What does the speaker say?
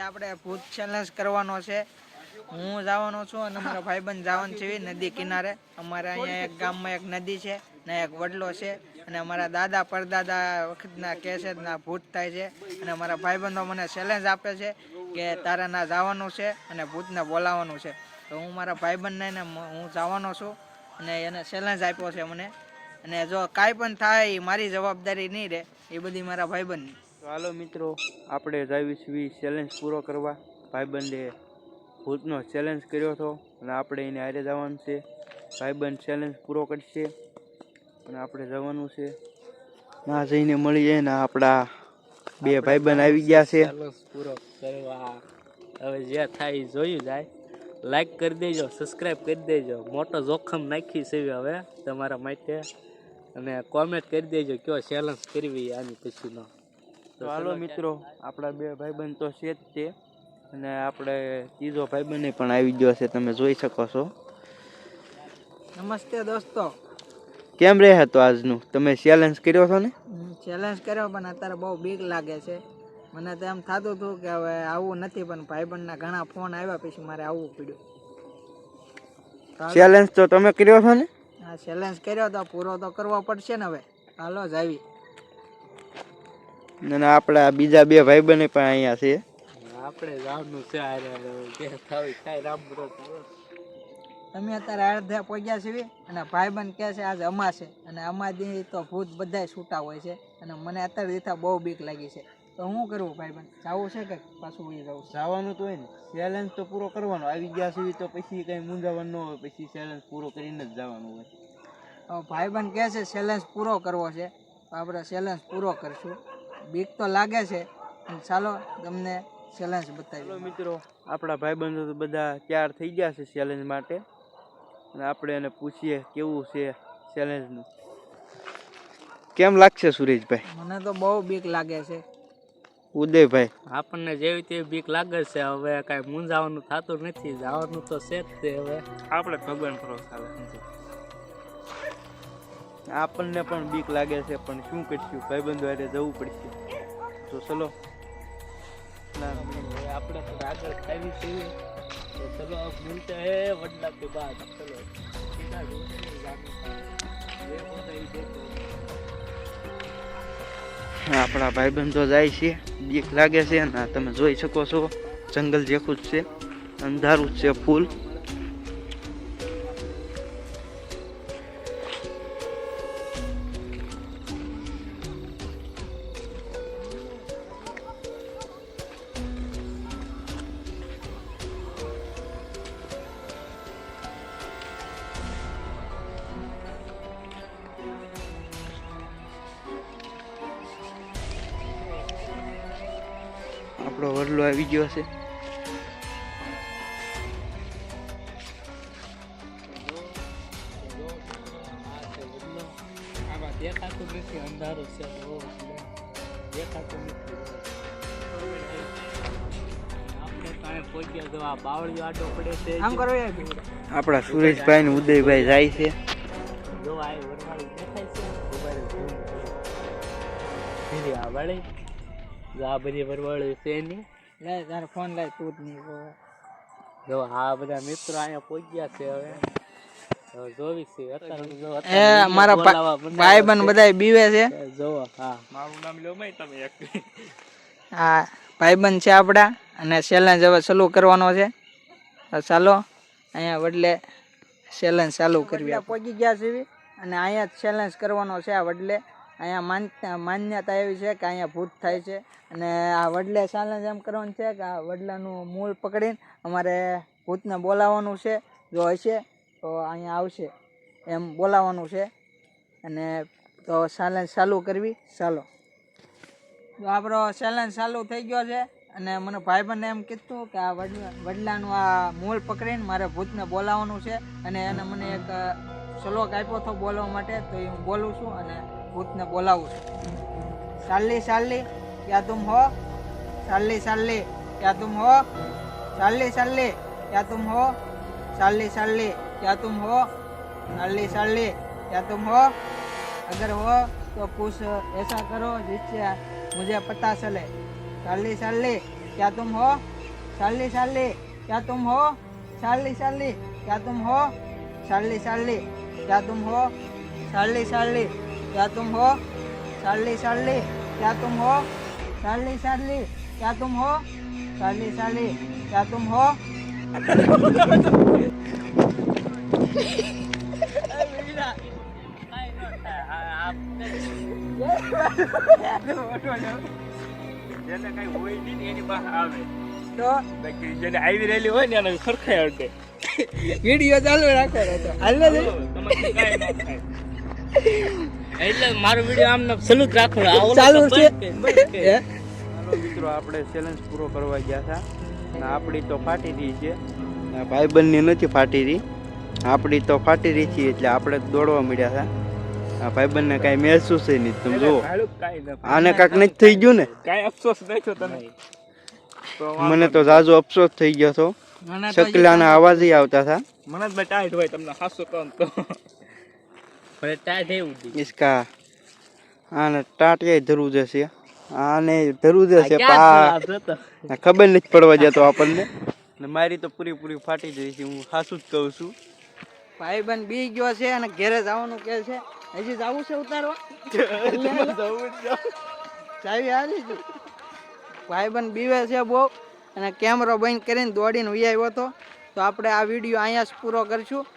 આપણે ભૂત ચેલેન્જ કરવાનો છે. હું જવાનો છું અને મારા ભાઈબંધ જવાનું છે નદી કિનારે. અમારે અહીંયા એક ગામમાં એક નદી છે ને એક વડલો છે અને અમારા દાદા પરદાદા વખતના કહે છે ના ભૂત થાય છે. અને મારા ભાઈબંધો મને ચેલેન્જ આપે છે કે તારે ના જવાનું છે અને ભૂતને બોલાવવાનું છે. તો હું મારા ભાઈબંધને ને હું જવાનો છું અને એને ચેલેન્જ આપ્યો છે મને. અને જો કાંઈ પણ થાય એ મારી જવાબદારી નહીં રહે એ બધી મારા ભાઈબંધની. તો હાલો મિત્રો આપણે જાવીશું ચેલેન્જ પૂરો કરવા. ભાઈબંધે ભૂતનો ચેલેન્જ કર્યો હતો અને આપણે એને હારે જવાનું છે. ભાઈબંધ ચેલેન્જ પૂરો કરશે અને આપણે જવાનું છે. ના જઈને મળીએ ને આપણા બે ભાઈબંધ આવી ગયા છે. પૂરો કરવા. હવે જે થાય એ જોયું જાય. લાઈક કરી દેજો સબસ્ક્રાઈબ કરી દેજો. મોટો જોખમ નાખી છે હવે તમારા માટે. અને કોમેન્ટ કરી દેજો કયો ચેલેન્જ કરવી આની પછીનો. તો હાલો મિત્રો આપણા બે ભાઈબંધ તો છે જ તે. અને આપણે ત્રીજો ભાઈબંધ પણ આવી ગયો છે તમે જોઈ શકો છો. નમસ્તે દોસ્તો. કેમ રહે હતો આજનું? તમે ચેલેન્જ કર્યો છો ને? ચેલેન્જ કર્યો પણ અત્યારે બહુ બીક લાગે છે. મને તો એમ થતું હતું કે હવે આવું નથી પણ ભાઈબંધના ઘણા ફોન આવ્યા પછી મારે આવવું પડ્યું. ચેલેન્જ તો તમે કર્યો છો ને? આ ચેલેન્જ કર્યો તો પૂરો તો કરવો પડશે ને હવે. હાલો જ આવી. અને આપણા બીજા બે ભાઈબંધ પણ અહીંયા છે. આપણે રામનું છે આરે કે થાવી થાય રામ બ્રો તમે અત્યારે અડધે પહોંચ્યા છીએ અને ભાઈબંધ કહે છે આજે અમા છે. અને અમાદી તો ભૂત બધાય છૂટા હોય છે અને મને અત્યારે દીધા બહુ બીક લાગી છે. તો શું કરવું ભાઈબંધ જવું છે કે પાછું ઉઈ જવું જવાનું તો હોય ને. ચેલેન્જ તો પૂરો કરવાનો. આવી ગયા છે તો પછી કંઈ મૂંઝાવાનું ન હોય પછી ચેલેન્જ પૂરો કરીને જ જવાનું હોય. હવે ભાઈબંધ કહે છે ચેલેન્જ પૂરો કરવો છે. તો આપણે ચેલેન્જ પૂરો કરશું. બીક તો લાગે છે પણ ચાલો તમને ચેલેન્જ ચાલો બતાવી મિત્રો આપણા ભાઈબંધો તો બધા તૈયાર થઈ ગયા છે ચેલેન્જ માટે. અને આપણે એને પૂછીએ કેવું છે ચેલેન્જનું કેમ લાગશે સુરેશભાઈ? મને તો બહુ બીક લાગે છે. ઉદયભાઈ. આપણને જેવી તેવી બીક લાગે છે હવે કાંઈ મૂંઝાવાનું થતું નથી જવાનું તો છે તે હવે. આપણે ભગવાન ભરોસા આપણને પણ બીક લાગે છે પણ શું કરશું? ભાઈબંધો હારે જવું પડશે. તો ચલો. આપણે તો આગળ ખાવી છે તો ચલો મિલતે હે વડલા કે બાદ. ચલો સીધા જોઈને જાગી આપણા ભાઈબંધો જાય છે, બીક લાગે છે અને તમે જોઈ શકો છો. જંગલ જેખું જ છે, અંધારું જ છે, ફૂલ. આપણો વડલો આવી ગયો છે અંધારું છે આપણે સુરેશભાઈ ઉદયભાઈ જાય છે. જો આ દેખાય છે ઊભા રહે, zoom કરો. ધીરે આ જો બધી વરવાળી છે એની. લે તારો ફોન લાય તું જ નહીં. જો આ બધા મિત્રો અહીંયા પહોંચ્યા છે હવે. હવે જોવી અત્યારે એ મારા ભાઈબંધ બધા બીવે છે. જોવો હા. મારું નામ લ્યો મય તમે એક. આ ભાઈબંધ છે આપણા અને ચેલેન્જ હવે ચાલુ કરવાનો છે. ચાલો અહીંયા વડલે ચેલેન્જ ચાલુ કરવી પહોંચી ગયા છે અને અહીંયા ચેલેન્જ કરવાનો છે આ વડલે. અહીંયા માન, માન્યતા એવી છે કે અહીંયા ભૂત થાય છે. અને આ વડલે ચાલેન્જ એમ કરવાનું છે કે આ વડલાનું મૂળ પકડીને અમારે ભૂતને બોલાવવાનું છે. જો હશે તો અહીંયા આવશે. એમ બોલાવવાનું છે. અને તો ચેલેન્જ ચાલુ કરવી. ચાલો. તો આપણો ચેલેન્જ ચાલુ થઈ ગયો છે અને મને ભાઈબંધને એમ કીધું કે આ વડલા વડલાનું આ મૂળ પકડીને મારે ભૂતને બોલાવવાનું છે. અને એને મને એક શ્લોક આપ્યો હતો બોલવા માટે, તો એ હું બોલું છું અને ભૂતને બોલાવું છું ચાલી ચાલી ક્યાં તુમ હો ચાલી ચાલી ક્યાં તુમ હો ચાલી ચાલી ક્યાં તુમ હો साली साली क्या तुम हो साली साली क्या तुम हो अगर हो तो कुछ ऐसा करो जिससे मुझे पता चले साली साली क्या तुम हो साली साली क्या तुम हो साली साली क्या तुम हो साली साली क्या तुम हो साली साली क्या तुम हो साली साली क्या तुम हो साली साली क्या तुम हो साली साली क्या तुम हो જેને કઈ હોય નહીં ને એની પાસે આવે તો બાકી જેને આવી રહેલી હોય ને એને ખરખાય અડે વિડીયો ચાલુ રાખો તો હાલો છે તમારે કાંઈ ન થાય. એટલે મારો વીડિયો આમ નામ રાખો ચાલુ છે. મિત્રો આપણે ચેલેન્જ પૂરો કરવા ગયા હતા. અને આપણી તો ફાટી રહી છે. આ ભાઈબંધની નથી ફાટી રહી. આપણી તો ફાટી રહી છે એટલે આપણે દોડવા મળ્યા હતા. આ ભાઈબંધને કાંઈ મહેસૂસ નહીં. તમે જુઓ. ન. આને કાંક નથી થઈ ગયું ને? કાંઈ અફસોસ નહીં થયો તને તો મને તો જાજો અફસોસ થઈ ગયો હતો. તો અવાજ ય આવતા હતા. મને જ ટાઈટ હોય તમને હાસો કહું તો. મને ટાઈટ એવું જ इसका આને ટાટિયા ધરવું જશે આને ધરવું જશે પા આ ખબર નથી પડવા જતો આપણને ને મારી તો પૂરી પૂરી ફાટી જઈ છે હું સાચું જ કહું છું ભાઈબંધ બી ગયો છે અને ઘરે જવાનું કે છે હજી જવું છે ઉતારવા ચાવી આવી છે ભાઈબંધ બીવે છે બહુ અને કેમેરો બંધ કરીને દોડીને વી આવ્યો હતો તો આપણે આ વિડીયો અહીંયા જ પૂરો કરીશું